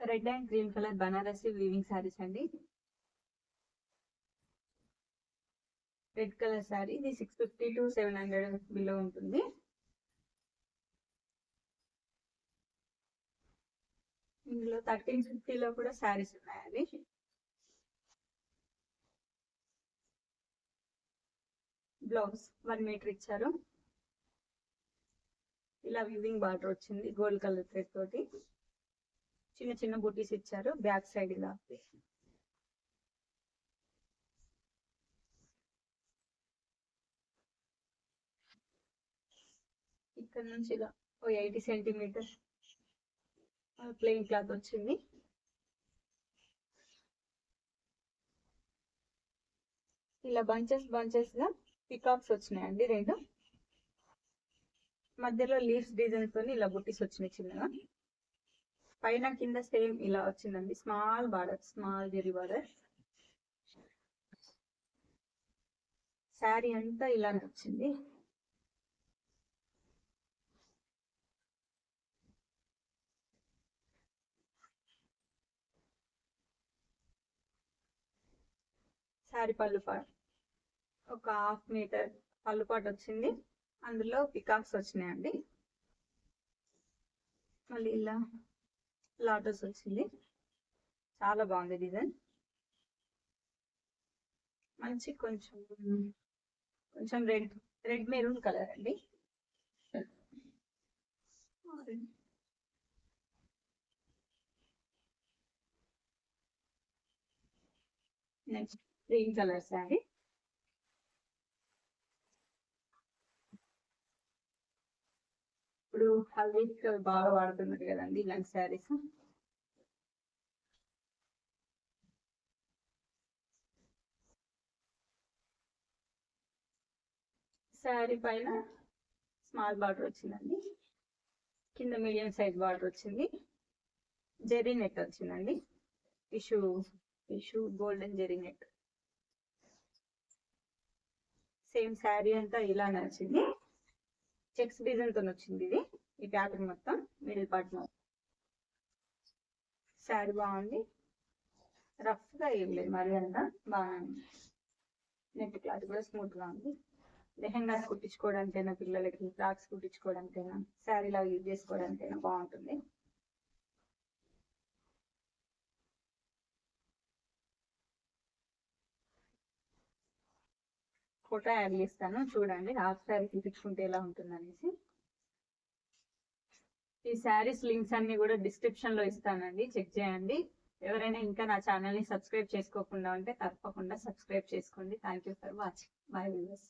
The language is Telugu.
Red and green colour Banarasi weaving saris అండి. రెడ్ కలర్ శారీ ఇది six fifty to seven hundred below ఉంటుంది. ఇందులో థర్టీన్ ఫిఫ్టీలో కూడా శారీస్ ఉన్నాయండి. బ్లౌజ్ వన్ మీటర్ ఇచ్చారు. ఇలా వివింగ్ బార్డర్ వచ్చింది గోల్డ్ కలర్ థ్రెడ్ తోటి. చిన్న చిన్న బుటీస్ ఇచ్చారు బ్యాక్ సైడ్ ఇలా. ఇక్కడ నుంచి ఇలా ఓ ఎయిటీ సెంటీమీటర్ ప్లెయిన్ క్లాత్ వచ్చింది. ఇలా బంచెస్ బంచెస్గా పికాక్స్ వచ్చినాయండి రెండు. మధ్యలో లీవ్స్ డిజైన్ తోని ఇలా బుట్టీస్ వచ్చినాయి చిన్నగా. పైన కింద సేమ్ ఇలా వచ్చిందండి. Small border small zari border. Sari అంతా ఇలానే వచ్చింది. శారీ పళ్ళుపాటు ఒక హాఫ్ మీటర్ పళ్ళుపాటు వచ్చింది. అందులో పికాక్స్ వచ్చినాయండి. మళ్ళీ ఇలా లాటస్ వచ్చింది. చాలా బాగుంది డిజైన్. మంచి కొంచెం కొంచెం రెడ్ రెడ్ మెరూన్ కలర్ అండి. నెక్స్ట్ గ్రీన్ కలర్ శారీ ఇప్పుడు హల్దీకి బాగా వాడుతున్నారు కదండి ఇలాంటి శారీస్. శారీ పైన స్మాల్ బార్డర్ వచ్చిందండి. కింద మీడియం సైజ్ బార్డర్ వచ్చింది. జెరీ నెట్ వచ్చిందండి. Tissue tissue golden zari net. Same sari అంతా ఇలానే వచ్చింది. చెక్స్ డిజైన్తో వచ్చింది ఇది. ఈ ప్యాటర్న్ మొత్తం మిడిల్ పార్ట్ శారీ బాగుంది. రఫ్గా ఏం లేదు. మరి అంతా బాగుంది. నెట్ క్లాత్ కూడా స్మూత్గా ఉంది. లెహెంగాస్ కుట్టించుకోవడానికైనా పిల్లలకి ఫ్రాక్స్ కుట్టించుకోవడానికైనా శారీ లాగా యూజ్ చేసుకోవడానికైనా బాగుంటుంది. ఫోటో యాడ్ చేస్తాను. చూడండి హాఫ్ శారీ తీపించుకుంటే ఎలా ఉంటుందనేసి. ఈ శారీస్ లింక్స్ అన్ని కూడా డిస్క్రిప్షన్లో ఇస్తానండి. చెక్ చేయండి. ఎవరైనా ఇంకా నా ఛానల్ని సబ్స్క్రైబ్ చేసుకోకుండా ఉంటే తప్పకుండా సబ్స్క్రైబ్ చేసుకోండి. Thank you for watching. Bye viewers.